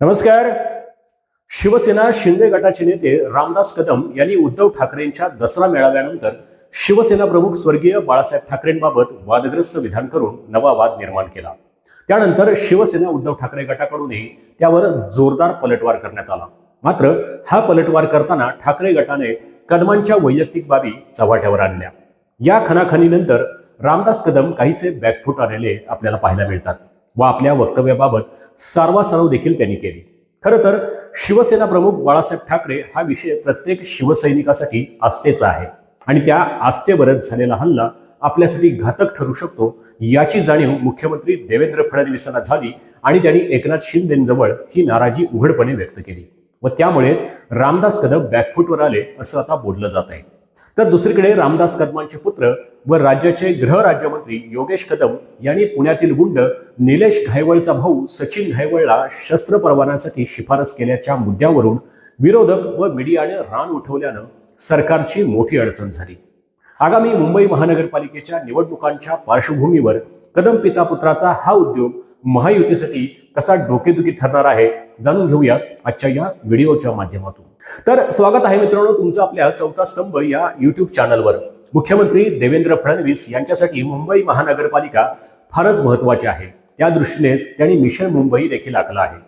नमस्कार. शिवसेना शिंदे गटाचे नेते रामदास कदम यांनी उद्धव ठाकरेंच्या दसरा मेळाव्यानंतर शिवसेना प्रमुख स्वर्गीय बाळासाहेब ठाकरेंबाबत वादग्रस्त विधान करून नवा वाद निर्माण केला. त्यानंतर शिवसेना उद्धव ठाकरे गटाकडूनही त्यावर जोरदार पलटवार करण्यात आला. मात्र हा पलटवार करताना ठाकरे गटाने कदमांच्या वैयक्तिक बाबी चव्हाट्यावर आणल्या. या खनाखनीनंतर रामदास कदम काहीसे बॅकफूट आलेले आपल्याला पाहायला मिळतात. व आपल्या वक्तव्याबाबत सारवासारव देखील त्यांनी केली. खरं तर शिवसेना प्रमुख बाळासाहेब ठाकरे हा विषय प्रत्येक शिवसैनिकासाठी आस्थेचा आहे आणि त्या आस्थेवरच झालेला हल्ला आपल्यासाठी घातक ठरू शकतो याची जाणीव मुख्यमंत्री देवेंद्र फडणवीसांना झाली आणि त्यांनी एकनाथ शिंदेजवळ ही नाराजी उघडपणे व्यक्त केली व त्यामुळेच रामदास कदम बॅकफूटवर आले असं आता बोललं जात आहे. तर दुसरीकडे रामदास कदमांचे पुत्र व राज्याचे गृहराज्यमंत्री योगेश कदम यांनी पुण्यातील गुंड निलेश घायवळचा भाऊ सचिन घायवळला शस्त्र परवान्यासाठी शिफारस केल्याच्या मुद्द्यावरून विरोधक व मीडियाने रान उठवल्यानं सरकारची मोठी अडचण झाली. आगामी मुंबई महानगरपालिकेच्या निवडणुकांच्या पार्श्वभूमीवर कदम पिता पुत्राचा हा उद्योग महायुतीसाठी कसा डोकेदुखी ठरणार आहे जाणून घेऊया आजच्या या व्हिडिओच्या माध्यमातून. तर स्वागत आहे मित्रांनो तुमचं आपल्या चौथा स्तंभ या युट्यूब चॅनलवर मुख्यमंत्री देवेंद्र फडणवीस यांच्यासाठी मुंबई महानगरपालिका फारच महत्वाची आहे. त्या दृष्टीनेच त्यांनी मिशन मुंबई देखील आखलं आहे.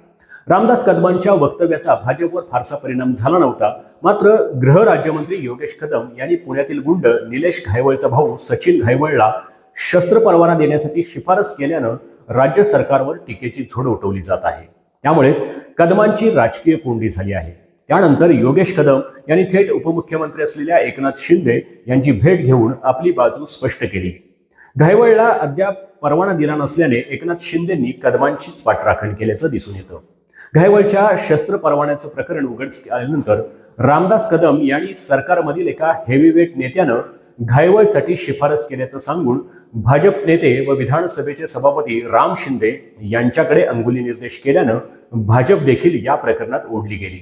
रामदास कदमांच्या वक्तव्याचा भाजपवर फारसा परिणाम झाला नव्हता. मात्र गृह राज्यमंत्री योगेश कदम यांनी पुण्यातील गुंड निलेश घायवळचा भाऊ सचिन घायवळला शस्त्र परवाना देण्यासाठी शिफारस केल्यानं राज्य सरकारवर टीकेची झोड उठवली जात आहे. त्यामुळेच कदमांची राजकीय कोंडी झाली आहे. त्यानंतर योगेश कदम यांनी थेट उपमुख्यमंत्री असलेल्या एकनाथ शिंदे यांची भेट घेऊन आपली बाजू स्पष्ट केली. घायवळला अद्याप परवाना दिला नसल्याने एकनाथ शिंदेंनी कदमांचीच पाठराखण केल्याचं दिसून येतं. घायवळच्या शस्त्र परवान्याचं प्रकरण उघड आल्यानंतर रामदास कदम यांनी सरकारमधील एका हेवीवेट नेत्यानं घायवळसाठी शिफारस केल्याचं सांगून भाजप नेते व विधानसभेचे सभापती राम शिंदे यांच्याकडे अंगुली निर्देश केल्यानं भाजप देखील या प्रकरणात ओढली गेली.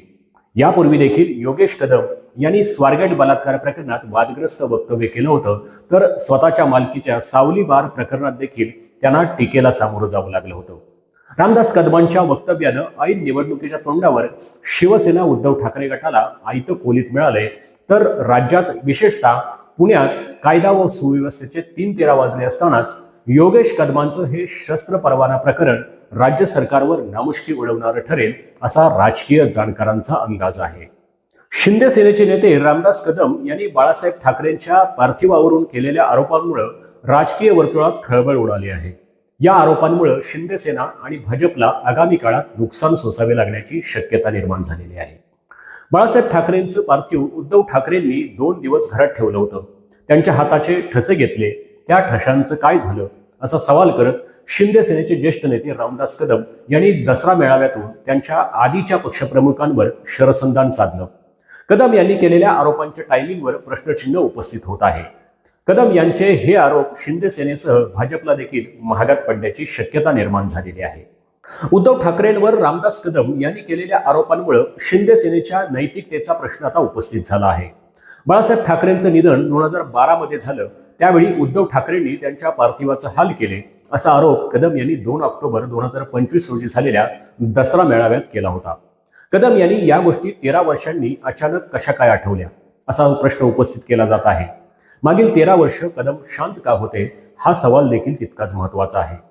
यापूर्वी देखील योगेश कदम यांनी स्वारगेट बलात्कार प्रकरणात वादग्रस्त वक्तव्य केलं होतं तर स्वतःच्या मालकीच्या सावली बार प्रकरणात देखील त्यांना टीकेला सामोरं जावं लागलं होतं. रामदास कदमांच्या वक्तव्यानं ऐन निवडणुकीच्या तोंडावर शिवसेना उद्धव ठाकरे गटाला आयतं कोलीत मिळाले तर राज्यात विशेषतः पुण्यात कायदा व सुव्यवस्थेचे तीन तेरा वाजले असतानाच योगेश कदमांचं हे शस्त्र परवाना प्रकरण राज्य सरकारवर नामुष्की उडवणारं ठरेल असा राजकीय जाणकारांचा अंदाज आहे. शिंदे सेनेचे नेते रामदास कदम यांनी बाळासाहेब ठाकरेंच्या पार्थिवावरून केलेल्या आरोपांमुळे राजकीय वर्तुळात खळबळ उडाली आहे. या आरोपांमुळे शिंदे सेना आणि भाजपला आगामी काळात नुकसान सोसावे लागण्याची शक्यता निर्माण झालेली आहे. बाळासाहेब ठाकरेंचं पार्थिव उद्धव ठाकरेंनी दोन दिवस घरात ठेवलं होतं. त्यांच्या हाताचे ठसे घेतले. त्या ठशांचं काय झालं? असा सवाल करत शिंदे सेनेचे ज्येष्ठ नेते रामदास कदम यांनी दसरा मेळाव्यातून त्यांच्या आधीच्या पक्षप्रमुखांवर शरसंधान साधलं. कदम यांनी केलेल्या आरोपांच्या टायमिंगवर प्रश्नचिन्ह उपस्थित होत आहे. कदम यांचे हे आरोप शिंदे सेनेसह भाजपला देखील महागात पडण्याची शक्यता निर्माण झालेली आहे. उद्धव ठाकरेंवर रामदास कदम यांनी केलेल्या आरोपांमुळे शिंदे सेनेच्या नैतिकतेचा प्रश्न आता उपस्थित झाला आहे. बाळासाहेब ठाकरेंचं निधन दोन हजार बारामध्ये झालं. त्यावेळी उद्धव ठाकरेंनी त्यांच्या पार्थिवाचं हाल केले. असा आरोप कदम यांनी दोन ऑक्टोबर दोन हजार पंचवीस रोजी झालेल्या दसरा मेळाव्यात केला होता. कदम यांनी या गोष्टी तेरा वर्षांनी अचानक कशा काय आठवल्या? असा प्रश्न उपस्थित केला जात आहे. मागील तेरा वर्ष कदम शांत का होते? हा सवाल देखील तितकाच महत्त्वाचा आहे.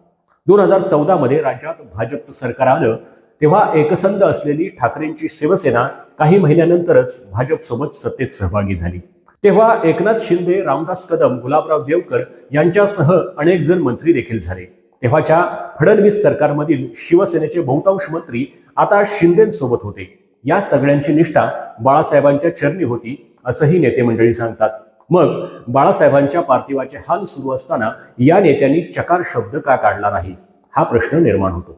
दोन हजार चौदामध्ये राज्यात भाजपचं सरकार आलं तेव्हा एकसंध असलेली ठाकरेंची शिवसेना काही महिन्यानंतरच भाजपसोबत सत्तेत सहभागी झाली. तेव्हा एकनाथ शिंदे रामदास कदम गुलाबराव देवकर यांच्यासह अनेक जण मंत्री देखील झाले. तेव्हाच्या फडणवीस सरकारमधील शिवसेनेचे बहुतांश मंत्री आता शिंदेसोबत होते. या सगळ्यांची निष्ठा बाळासाहेबांच्या चरणी होती असंही नेते मंडळी सांगतात. मग बाळासाहेबांच्या पार्थिवाचे हाल सुरू असताना या नेत्यांनी चकार शब्द का काढला नाही? हा प्रश्न निर्माण होतो.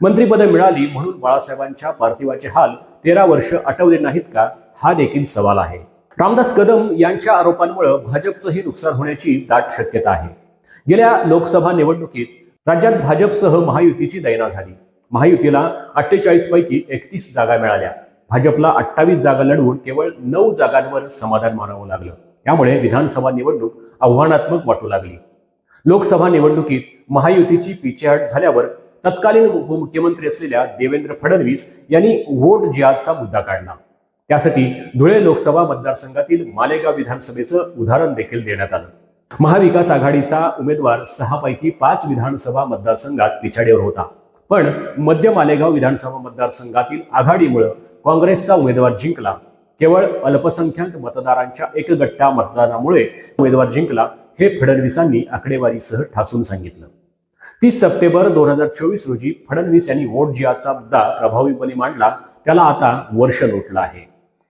मंत्रीपद मिळाली म्हणून बाळासाहेबांच्या पार्थिवाचे हाल तेरा वर्ष आठवले नाहीत का? हा देखील सवाल आहे. रामदास कदम यांच्या आरोपांमुळे भाजपचंही नुकसान होण्याची दाट शक्यता आहे. गेल्या लोकसभा निवडणुकीत राज्यात भाजपसह महायुतीची दैना झाली. महायुतीला अठ्ठेचाळीस पैकी एकतीस जागा मिळाल्या. भाजपला अठ्ठावीस जागा लढवून केवळ नऊ जागांवर समाधान मानावं लागलं. त्यामुळे विधानसभा निवडणूक आव्हानात्मक वाटू लागली. लोकसभा निवडणुकीत महायुतीची पिछेहाट झाल्यावर तत्कालीन उपमुख्यमंत्री असलेल्या देवेंद्र फडणवीस यांनी वोट जिहादचा मुद्दा काढला. त्यासाठी धुळे लोकसभा मतदारसंघातील मालेगाव विधानसभेचं उदाहरण देखील देण्यात आलं. महाविकास आघाडीचा उमेदवार सहापैकी पाच विधानसभा मतदारसंघात पिछाडीवर होता. पण मध्य मालेगाव विधानसभा मतदारसंघातील आघाडीमुळे काँग्रेसचा उमेदवार जिंकला. केवळ अल्पसंख्याक मतदारांच्या एकगट्टा मतदानामुळे उमेदवार जिंकला हे फडणवीसांनी आकडेवारीसह ठासून सांगितलं. तीस सप्टेंबर दोन हजार चोवीस रोजी फडणवीस यांनी वोट जिहादचा मुद्दा प्रभावीपणे मांडला त्याला आता वर्ष लोटलं आहे.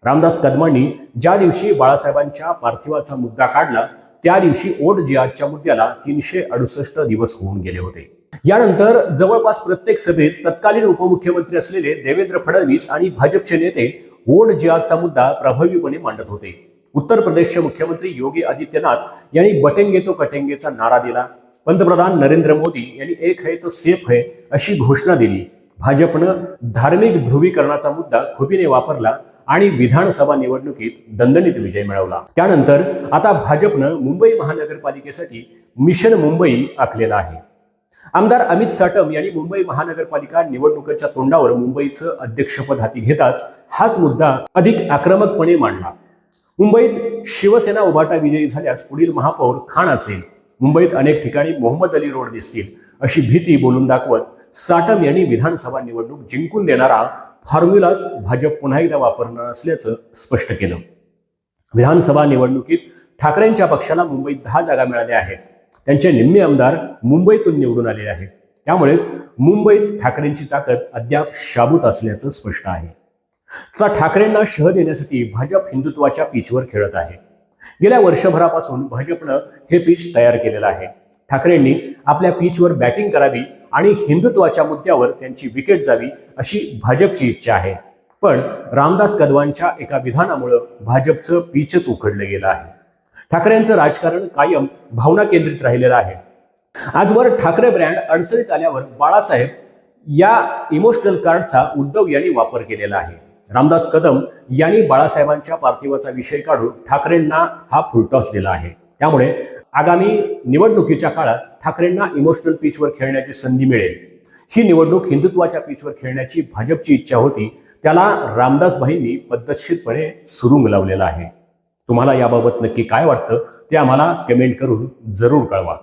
रामदास कदमांनी ज्या दिवशी बाळासाहेबांच्या पार्थिवाचा मुद्दा काढला त्या दिवशी वोट जिहादच्या मुद्द्याला तीनशे अडुसष्ट दिवस होऊन गेले होते. यानंतर जवळपास प्रत्येक सभेत तत्कालीन उपमुख्यमंत्री असलेले देवेंद्र फडणवीस आणि भाजपचे नेते वोट जिहादचा मुद्दा प्रभावीपणे मांडत होते. उत्तर प्रदेशचे मुख्यमंत्री योगी आदित्यनाथ यांनी बटेंगे तो कटेंगेचा नारा दिला. पंतप्रधान नरेंद्र मोदी यांनी एक है तो सेफ है अशी घोषणा दिली. भाजपनं धार्मिक ध्रुवीकरणाचा मुद्दा खुबीने वापरला आणि विधानसभा निवडणुकीत दणदणीत विजय मिळवला. त्यानंतर आता भाजपनं मुंबई महानगरपालिकेसाठी मिशन मुंबई आखलेलं आहे. आमदार अमित साटम यांनी मुंबई महानगरपालिका निवडणुकीच्या तोंडावर मुंबईचं अध्यक्षपद हाती घेताच हाच मुद्दा अधिक आक्रमकपणे मांडला. मुंबईत शिवसेना उभाटा विजयी झाल्यास पुढील महापौर खान असेल. मुंबईत अनेक ठिकाणी मोहम्मद अली रोड दिसतील. अशी भीती बोलून दाखवत साटम यांनी विधानसभा निवडणूक जिंकून देणारा फॉर्म्युलाच भाजप पुन्हा एकदा वापरणार असल्याचं स्पष्ट केलं. विधानसभा निवडणुकीत ठाकरेंच्या पक्षाला मुंबईत दहा जागा मिळाल्या आहेत. त्यांचे निम्मे आमदार मुंबईतून निवडून आले आहेत. त्यामुळेच मुंबईत ठाकरेंची ताकद अद्याप शाबूत असल्याचं स्पष्ट आहे. तर ठाकरेंना शह देण्यासाठी भाजप हिंदुत्वाच्या पीचवर खेळत आहे. गेल्या वर्षभरापासून भाजपनं हे पीच तयार केलेलं आहे. ठाकरेंनी आपल्या पीचवर बॅटिंग करावी आणि हिंदुत्वाच्या मुद्द्यावर त्यांची विकेट जावी अशी भाजपची इच्छा आहे. पण रामदास कदवांच्या एका विधानामुळं भाजपचं पीचच उखडलं गेलं आहे. ठाकरेंचं राजकारण कायम भावना केंद्रित राहिलेलं आहे. आजवर ठाकरे ब्रँड अडचणीत आल्यावर बाळासाहेब या इमोशनल कार्डचा उद्धव यांनी वापर केलेला आहे. रामदास कदम यांनी बाळासाहेबांच्या पार्थिवाचा विषय काढून ठाकरेंना हा फुलटॉस दिला आहे. त्यामुळे आगामी निवडणुकीच्या काळात ठाकरेंना इमोशनल पिचवर खेळण्याची संधी मिळेल. ही निवडणूक हिंदुत्वाच्या पिचवर खेळण्याची भाजपची इच्छा होती. त्याला रामदासभाईंनी पद्धतशीरपणे सुरुंग लावलेला आहे. तुम्हाला याबाबत नक्की काय वाटतं ते आम्हाला कमेंट करून जरूर कळवा.